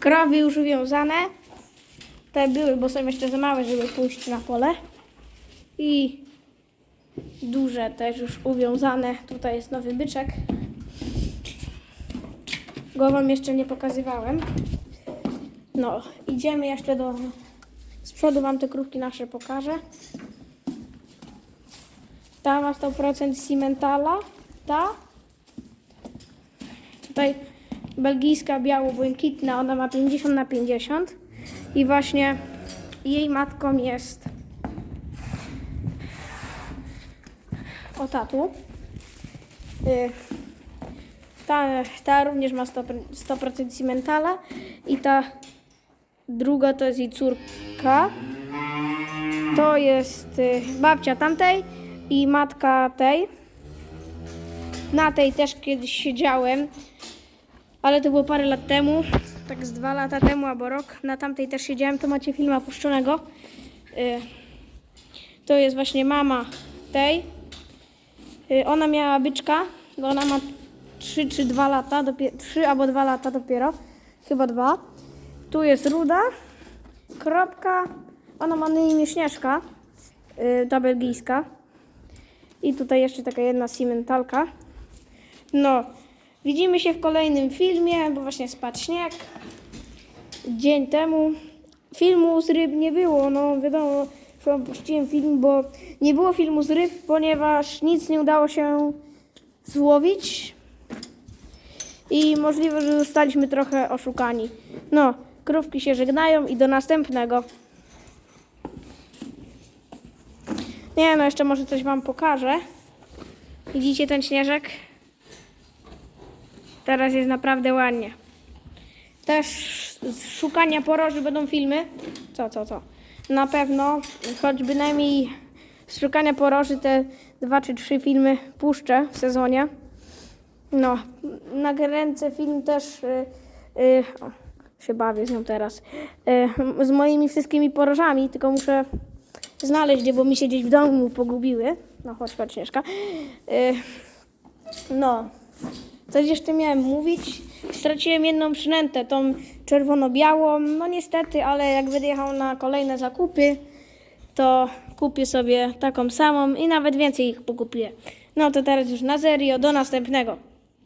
Krowy już uwiązane. Te były, bo są jeszcze za małe, żeby pójść na pole. I duże też już uwiązane. Tutaj jest nowy byczek. Go wam jeszcze nie pokazywałem. No, idziemy jeszcze do... Z przodu wam te krówki nasze pokażę. Ta ma 100% cimentala. Ta. Tutaj belgijska biało-błękitna, ona ma 50 na 50. I właśnie jej matką jest o tatu. Y, Ta, ta również ma 100%, 100% cimentala i ta druga to jest jej córka. To jest y, babcia tamtej i matka tej. Na tej też kiedyś siedziałem, ale to było parę lat temu, tak z dwa lata temu albo rok. Na tamtej też siedziałem, to macie film opuszczonego. Y, To jest właśnie mama tej. Y, Ona miała byczka, ona ma 3 czy 2 lata, dopiero, 3 albo 2 lata dopiero, chyba 2. Tu jest ruda, kropka, ona ma na imię Śnieżka, y, ta belgijska. I tutaj jeszcze taka jedna cimentalka. No, widzimy się w kolejnym filmie, bo właśnie spadł śnieg. Dzień temu. Filmu z ryb nie było, no wiadomo, że opuściłem film, bo nie było filmu z ryb, ponieważ nic nie udało się złowić. I możliwe, że zostaliśmy trochę oszukani. No, krówki się żegnają i do następnego. Nie, no jeszcze może coś wam pokażę. Widzicie ten śnieżek? Teraz jest naprawdę ładnie. Też z szukania poroży będą filmy. Co, co, co? Na pewno, choć bynajmniej z szukania poroży te dwa czy trzy filmy puszczę w sezonie. No, nakręcę film też. Y, y, o, się bawię z nią teraz. Y, z moimi wszystkimi porożami, tylko muszę znaleźć je, bo mi się gdzieś w domu pogubiły. No, chodź, chodź, Śnieżka. Y, no, coś jeszcze miałem mówić. Straciłem jedną przynętę, tą czerwono-białą. No niestety, ale jak będę jechał na kolejne zakupy, to kupię sobie taką samą i nawet więcej ich pokupię. No to teraz już na serio, do następnego.